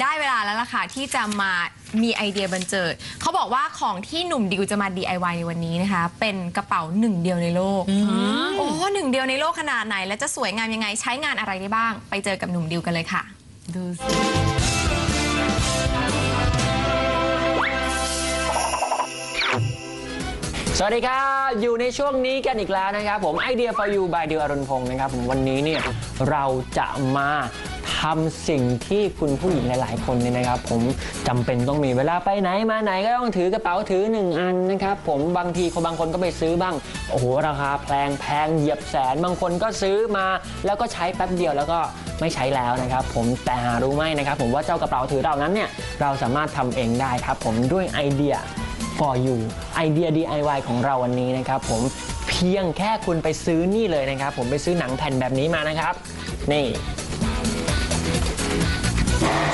ได้เวลาแล้วล่ะค่ะที่จะมามีไอเดียบันเจิด เขาบอกว่าของที่หนุ่มดิวจะมา DIY ในวันนี้นะคะ เป็นกระเป๋าหนึ่งเดียวในโลก โอ้หนึ่งเดียวในโลกขนาดไหน และจะสวยงามยังไงใช้งานอะไรได้บ้าง ไปเจอกับหนุ่มดิวกันเลยค่ะ ดูสิสวัสดีครับ อยู่ในช่วงนี้กันอีกแล้วนะครับ ผมไอเดีย for you by ดิวอรุณพงศ์นะครับผมวันนี้เนี่ยเราจะมา ทำสิ่งที่คุณผู้หญิงหลายๆ คนเนี่ยนะครับ ผมจำเป็นต้องมีเวลาไปไหนมาไหนก็ต้องถือกระเป๋าถือหนึ่งอันนะครับผมบางทีคนบางคนก็ไปซื้อบ้างโอ้โหราคาแพงแพงเหยียบแสนบางคนก็ซื้อมาแล้วก็ใช้แป๊บเดียวแล้วก็ไม่ใช้แล้วนะครับ ผมแต่หารู้ไหมนะครับ ผมว่าเจ้ากระเป๋าถือเรานั้นเนี่ยเราสามารถทำเองได้ครับ ผมด้วยไอเดีย for you ไอเดีย DIY ของเราวันนี้นะครับ ผมเพียงแค่คุณไปซื้อนี่เลยนะครับ ผมไปซื้อหนังแผ่นแบบนี้มานะครับ นี่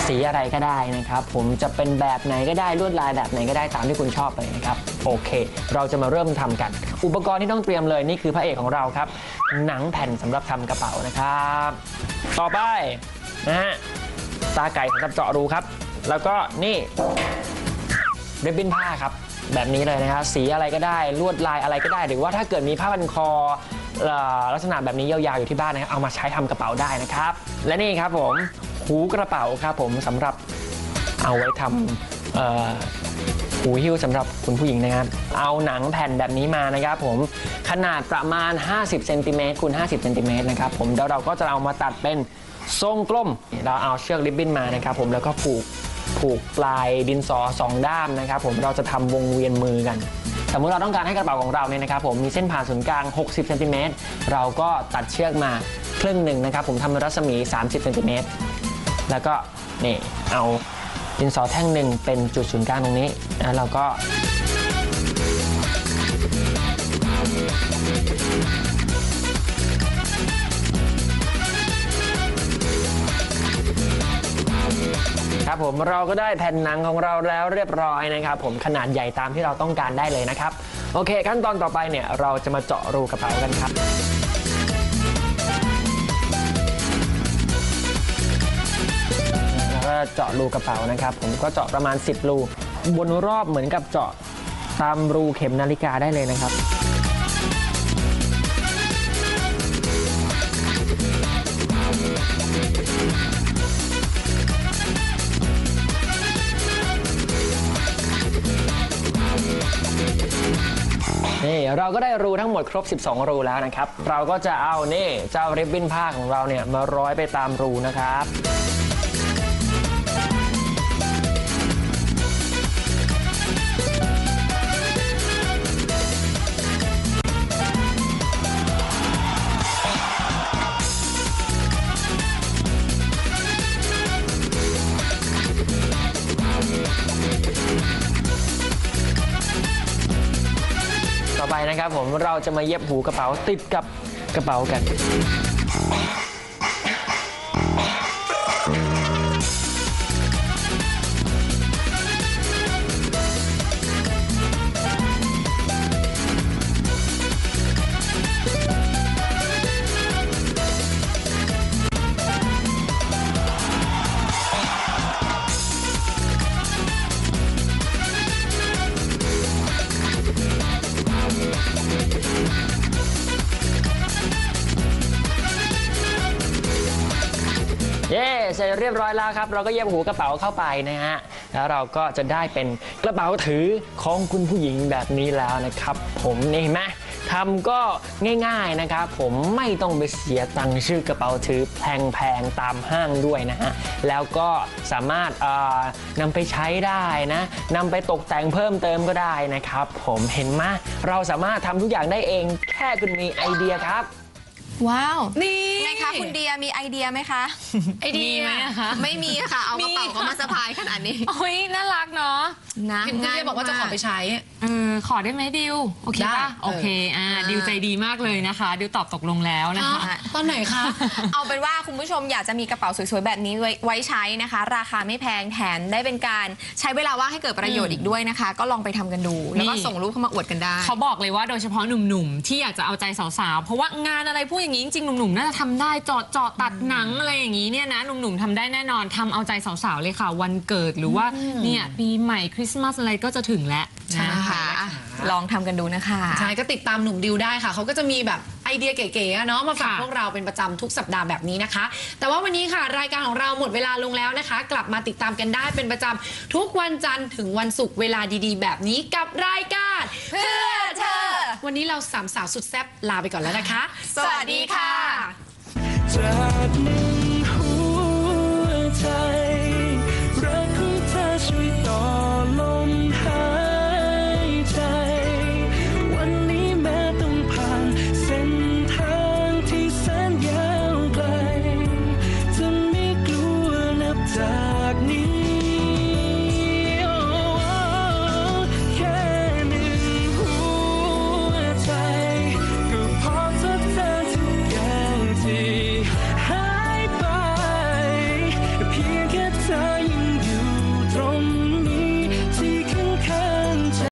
สีอะไรก็ได้นะครับ ผมจะเป็นแบบไหนก็ได้ลวดลายแบบไหนก็ได้ตามที่คุณชอบเลยนะครับ โอเค เราจะมาเริ่มทำกัน อุปกรณ์ที่ต้องเตรียมเลยนี่คือพระเอกของเราครับ หนังแผ่นสำหรับทำกระเป๋านะครับ ต่อไปนะฮะตาไก่สำหรับเจาะรูครับ แล้วก็นี่เรบบิ้นผ้าครับ แบบนี้เลยนะครับสีอะไรก็ได้ลวดลายอะไรก็ได้ หรือว่าถ้าเกิดมีผ้าพันคอเอ่อลักษณะแบบนี้ยาวๆอยู่ที่บ้านนะครับเอามาใช้ทำกระเป๋าได้นะครับ และนี่ครับผม หูกระเป๋าครับผมสำหรับเอาไว้ทำเอ่อหูหิ้วสำหรับคุณผู้หญิงนะครับ เอาหนังแผ่นแบบนี้มานะครับผมขนาดประมาณ 50เซนติเมตรคูณ50เซนติเมตรนะครับผมแล้วเราก็จะเอามาตัดเป็นทรงกลม เราเอาเชือกริบบิ้นมานะครับผมแล้วก็ผูกผูกปลายดินสอสองด้ามนะครับผมเราจะทำวงเวียนมือกัน สมมติเราต้องการให้กระเป๋าของเราเนี่ยนะครับผมมีเส้นผ่านศูนย์กลาง 60เซนติเมตรเราก็ตัดเชือกมาครึ่งหนึ่งนะครับผมทำเป็นรัศมี 30เซนติเมตร แล้วก็นี่เอาดินสอแท่งหนึ่งเป็นจุดศูนย์กลางตรงนี้แล้วเราก็ครับผมเราก็ได้แผ่นหนังของเราแล้วเรียบร้อยนะครับ ผมขนาดใหญ่ตามที่เราต้องการได้เลยนะครับ โอเค ขั้นตอนต่อไปเนี่ยเราจะมาเจาะรูกระเป๋ากันครับ เจาะรูกระเป๋านะครับ ผมก็เจาะประมาณ 10 รูวนรอบเหมือนกับเจาะตามรูเข็มนาฬิกาได้เลยนะครับนี่เราก็ได้รูทั้งหมดครบ 12 รูแล้วนะครับ เราก็จะเอานี่เจ้าริบบิ้นผ้าของเราเนี่ยมาร้อยไปตามรูนะครับ นะครับผมเราจะมาเย็บหูกระเป๋าติดกับกระเป๋ากัน สร็จเรียบร้อยแล้วครับ เราก็เย็บหูกระเป๋าเข้าไปนะฮะ แล้วเราก็จะได้เป็นกระเป๋าถือของคุณผู้หญิงแบบนี้แล้วนะครับ ผมนี่เห็นไหมทำก็ง่ายๆนะครับ ผมไม่ต้องไปเสียตังค์ชื่อกระเป๋าถือแพงๆตามห้างด้วยนะฮะ แล้วก็สามารถเอ่อนำไปใช้ได้นะนำไปตกแต่งเพิ่มเติมก็ได้นะครับ ผมเห็นไหมเราสามารถทำทุกอย่างได้เองแค่คุณมีไอเดียครับ ว้าวนี่ไงคะคุณเดียมีไอเดียไหมคะ ไอเดียมีไหมอะคะ ไม่มีค่ะ เอากระเป๋ามีค่ะเขามาสะพายขนาดนี้โอ้ยน่ารักเนาะนะเห็นคุณเดียบอกว่าจะขอไปใช้ เออขอได้ไหมดิวโอเคได้ป่ะเออ โอเคอ่าดิวใจดีมากเลยนะคะดิวตอบตกลงแล้วนะคะอะตอนไหนคะ เอาเป็นว่าคุณผู้ชมอยากจะมีกระเป๋าสวยๆ แบบนี้ไว้ไว้ใช้นะคะ ราคาไม่แพงแถมได้เป็นการใช้เวลาว่างให้เกิดประโยชน์อีกด้วยนะคะ ก็ลองไปทำกันดู แล้วก็นี่ ส่งรูปเข้ามาอวดกันได้ เขาบอกเลยว่าโดยเฉพาะหนุ่มๆ ที่อยากจะเอาใจสาวๆ เพราะว่างานอะไรพวกอย่างอย่างนี้จริงๆ หนุ่มๆ น่าจะทำได้เจาะเจาะตัดหนังอะไรอย่างนี้เนี่ยนะหนุ่มๆทำได้แน่นอนทำเอาใจสาวๆ เลยค่ะ วันเกิดหรือว่าเนี่ยปีใหม่คริสต์มาสอะไรก็จะถึงแล้วใช่นะนะคะคะลองทำกันดูนะคะ ใช่ก็ติดตามหนุ่มดิวได้ค่ะ เขาก็จะมีแบบไอเดียเก๋ๆอะเนาะมาฝากค่ะ พวกเราเป็นประจำทุกสัปดาห์แบบนี้นะคะ แต่ว่าวันนี้ค่ะ รายการของเราหมดเวลาลงแล้วนะคะ กลับมาติดตามกันได้เป็นประจำทุกวันจันทร์ถึงวันศุกร์เวลาดีๆ แบบนี้กับรายการเพื่อเธอ วันนี้เราสามสาวสุดแซ่บลาไปก่อนแล้วนะคะ สวัสดีค่ะจะ